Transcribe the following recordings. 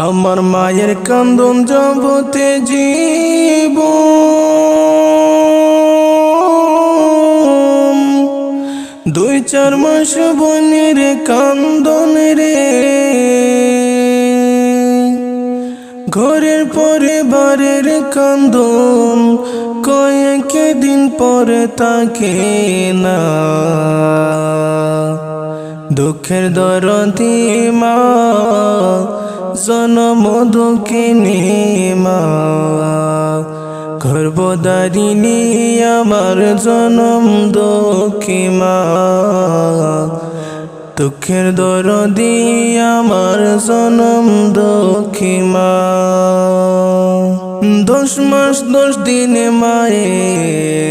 আমার মায়ের কান্দন জবতে জীব দুই চার মাস বনের কান্দন রে। ঘরের পরে বারের কান্দন, কয়েক দিন পরে তাকে না। দুঃখের দরদি মা জনম দুঃখিনী মা গর্ভদারিণী আমার জনম দুঃখী মা দুঃখের দরদি আমার জনম দুঃখী মা দশ মাস, দশ দিনে মায়ে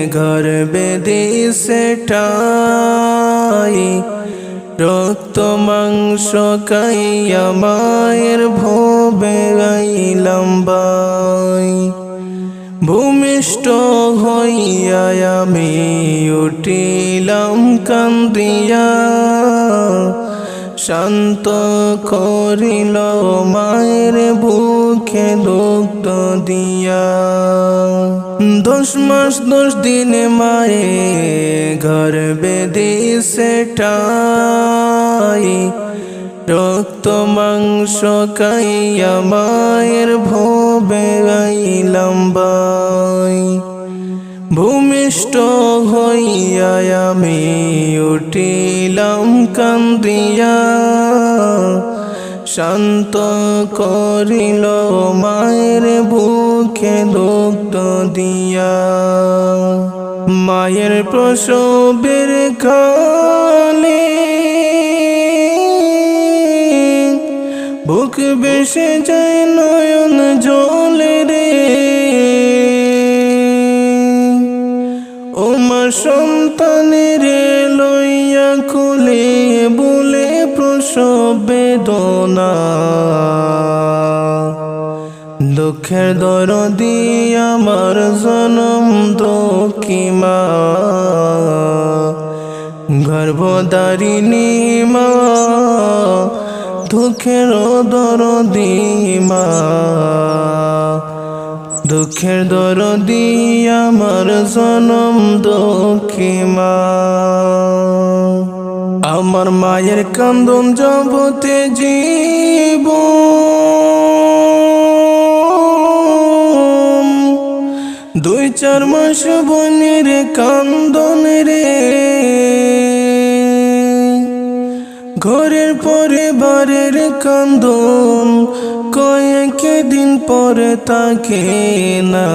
ঘর বেদি সেটাই রক্ত মাংস কাইয়া মায়ের ভোবে গাইলাম বাই। ভূমিষ্ঠ হইয়া আমি উঠিলাম কান্দিয়া। শান্ত করিল, মায়ের বুকে দুগ্ধ দিয়া। দশ মাস, দশ দিনে মায়ে ঘর বেদি সেটাই। রক্ত, মাংস কাইয়া মায়ের ভোবে গাইলাম বাই ভূমিষ্ঠ হইয়া আমি কান্দিয়া, শান্ত করিল মায়ের বুকে দুগ্ধ দিয়া। মায়ের প্রসবের কালে বুক বেসে যায় নয়ন জলে রে। বেদনা। দুঃখের দরদি আমার জনম দক্ষী মা গর্ভদারিণী মা, দুঃখের দরদি মা। দুঃখের দরদি আমার জনম দক্ষী মা আমার মায়ের কান্দন জবতে জীব দুই চার মাস বনের কান্দন রে। ঘরের পরে বারের কান্দন, কয়েক দিন পরে তাকে না।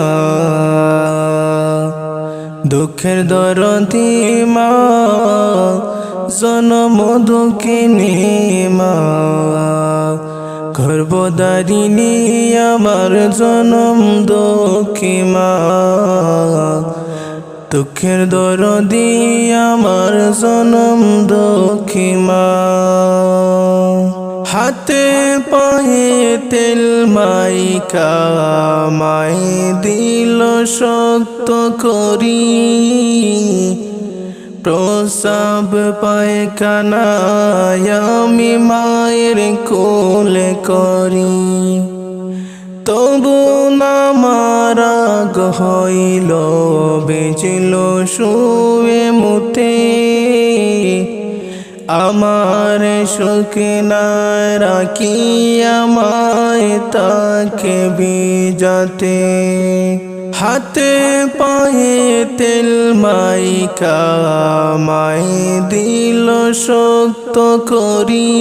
দুঃখের দরদি মা জনম দুঃখিনী মা গর্ভদারিণী আমার জনম দুঃখী মা দুঃখের দরদি আমার জনম দুঃখী মা। হাতে পায়ে তেল মাইকা মাই দিল শক্ত করি প্রসাব পায়খানায় আমি মায়ের কোলে করি। তবু না মারা হইল, বেচিল শুয়ে মুতে আমার সুখে না রাখি আমায় তাকে বিজাতে হাতে পায়ে তেল মাইকা মাই দিল শক্ত করি।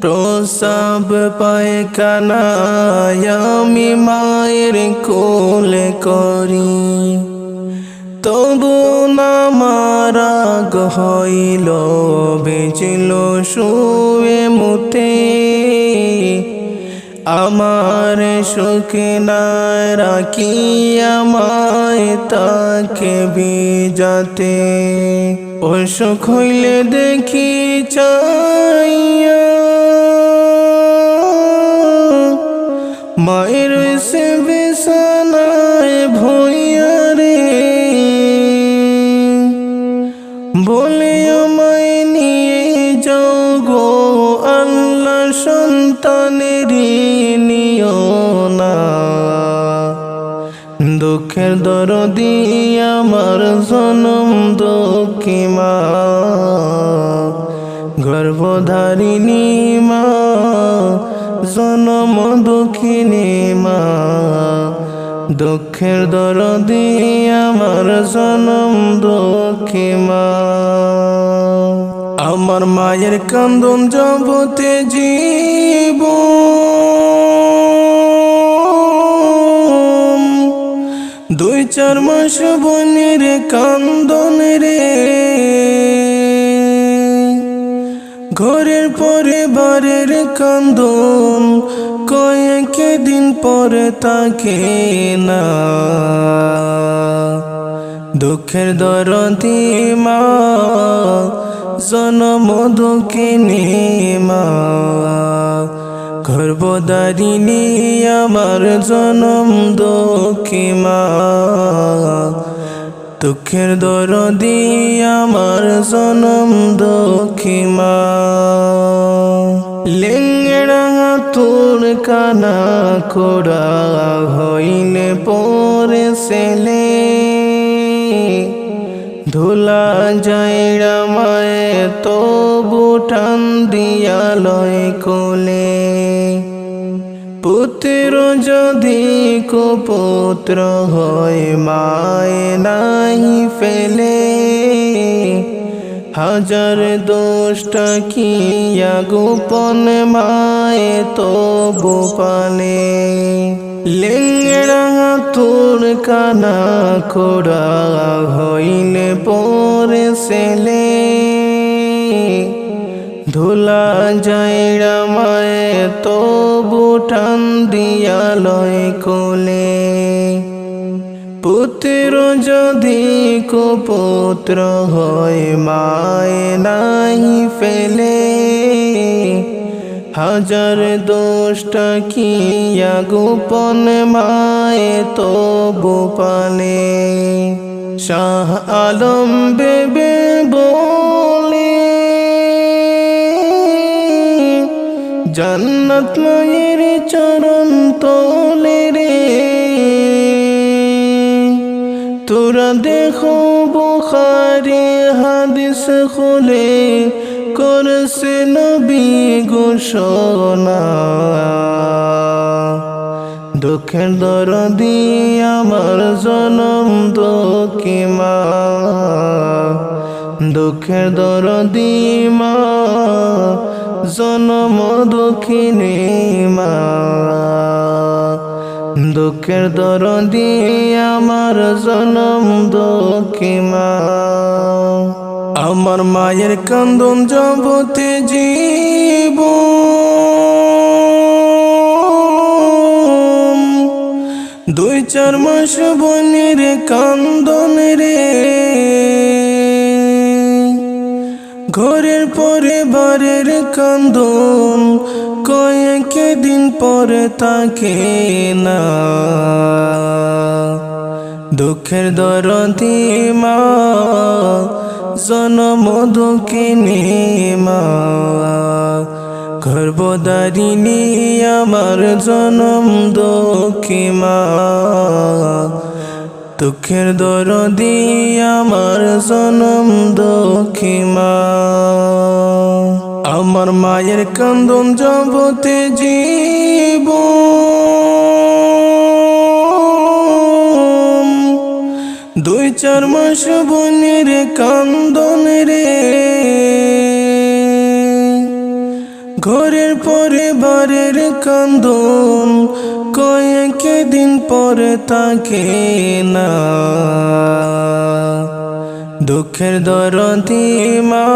প্রসাব পায়খানায় আমি মায়ের কোলে করি। তবু না মারা হইল, বেচিল শুয়ে মুতে আমার সুখে না রাখি আমায় তাকে বিজাতে। অসুখ হইলে দেখি চাইয়া। মায়ের সে বিছানায় ভইয়া রে। বলে আমায় নিয়ে যাও গো আল্লাহ সন্তান। দুঃখের দরদি আমার জনম দুঃখী মা গর্ভধারিণী মা, জনম দুঃখিনী মা। দুঃখের দরদি আমার জনম দুঃখী মা আমার মায়ের কান্দন জবতে জীব মাস বনের কান্দন রে ঘরের পরে বারের কান্দন, কয়েক দিন পরে তাকে না। দুঃখের দরদি মা জনম দুঃখিনী মা। গর্ভদারিণী আমার জনম দুঃখী মা। দুঃখের দরদি, আমার জনম দুঃখী মা। লেঙ্গড়া তোর কানা কোড়া হইলে পরে সেলে ধুলা যাইরা মায়ে তো বুটান দিয়া লয় কোলে। পুত্র যদি কুপুত্র হয়, মায়ে নাই ফেলে। হাজার দোষটা কিয়া গোপন মায়ে তো গোপালে লেঙ্গড়া তোর কানা খোড়া হইলে পরে সেলে। ধুলা যাইরা মায়ে তো বুটান দিয়া লয় কোলে। পুত্র যদি কুপুত্র হয়, মায়ে নাই ফেলে। হাজার দোষটা কিয়া গোপন মায়ে তো গোপালে শাহ আলম বেবে জান্নাত মায়ের চরণ তোলে রে। তোরা দেখো বুখারি হাদিস খুলে করছে নবী ঘোষণা। দুঃখের দরদি আমার জনম দুঃখী মা দুঃখের দরদি মা জনম দুঃখিনী মা। দুঃখের দরদি আমার জনম দুঃখী মা। আমার মায়ের কান্দন জবতে জীব। দুই চার মাস বনের কান্দন রে। ঘরের পরে বারের কান্দন, কয়েক দিন পরে তাকে না। দুঃখের দরদি মা, জনম দুঃখিনী মা গর্ভদারিণী আমার জনম দুঃখী মা। দুঃখের দরদি আমার জনম দুঃখী মা আমার মায়ের কান্দন জবতে জীব দুই চার মাস বনের কান্দন রে। ঘরের পরে বারের কান্দন। দিন পরে তাকে না। দুঃখের দরদি মা,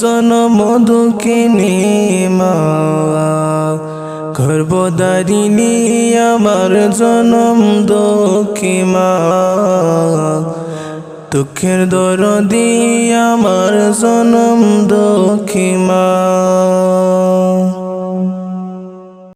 জনম দুঃখিনী মা গর্ভদারিণী আমার জনম দুঃখী মা। দুঃখের দরদি আমার জনম দুঃখী মা।